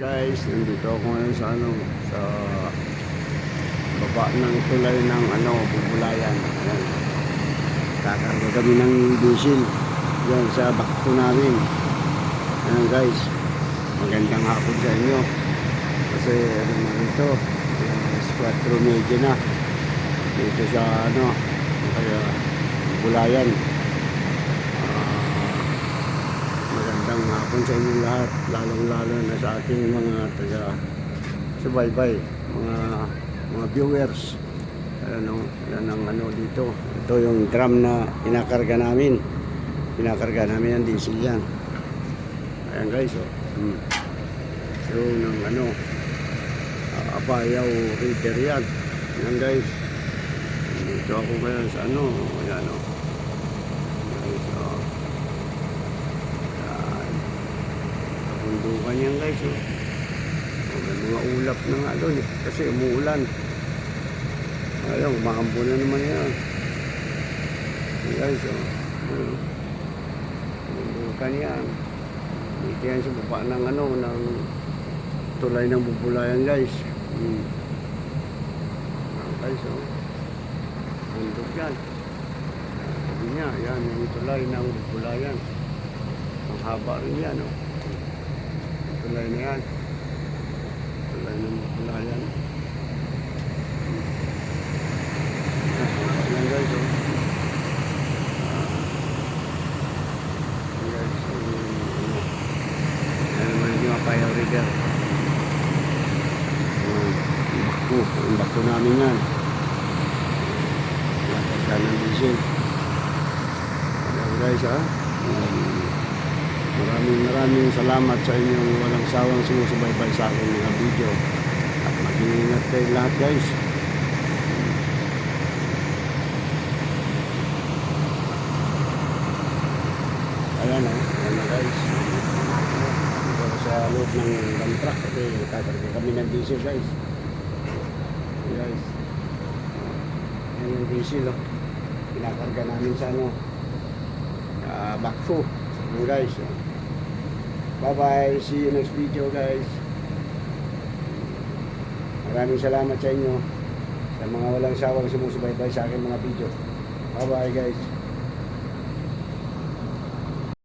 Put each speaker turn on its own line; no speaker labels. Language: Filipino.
Guys, nandito ako ngayon sa ano, sa baba ng tulay ng ano, bubulayan. Ayan. Kakarga kami ng diesel. Yan sa bakto namin. Ayan guys, magandang hapon sa inyo. Kasi ano na ito, uh, 4 medyo na. Dito sa ano, kaya bubulayan. Ah, Magandang hapon sa inyo lahat, lalong-lalo na sa ating mga taga subaybay, mga mga viewers. Ano, yan ang ano dito. Ito yung drum na inakarga namin. Pinakarga namin ang diesel yan. Ayan guys, oh. Hmm. So, ng ano, Apayaw River yan. Ayan guys. Dito ako ngayon sa ano, ayan oh. Guys, oh. Yan. Kabundukan yan guys. Oh. Oh, may mga ulap na nga doon eh, kasi umuulan. Ayun, umakampo na naman yan. Yan guys, oh. Ayun. Kabundukan yan. Dito yan sa baba ng ano, ng tulay ng bubulayan guys. Hmm. Yan guys, oh. Bundok yan. Sabi niya, yan yung tulay ng bubulayan. Ang haba rin yan, oh. Tulay na yan. Tulay ng bubulayan. Yan guys, oh. Ah. Yan guys, yung, ano. Yan naman yung Apayaw River. Yan. Yung bako, namin. Ayan. Maraming maraming salamat sa inyong walang sawang sumusubaybay sa akin mga video. At mag-iingat kayo lahat guys. Ayan o, ayan na guys. Dito sa loob ng dump truck kasi kakarga kami ng diesel guys. Guys. Ayan yung diesel o. Pinakarga namin sa ano, uh, backfo. Ayan guys. oh. Bye bye. See you next video guys. Maraming salamat sa inyo sa mga walang sawang sumusubaybay sa akin mga video. Bye bye guys.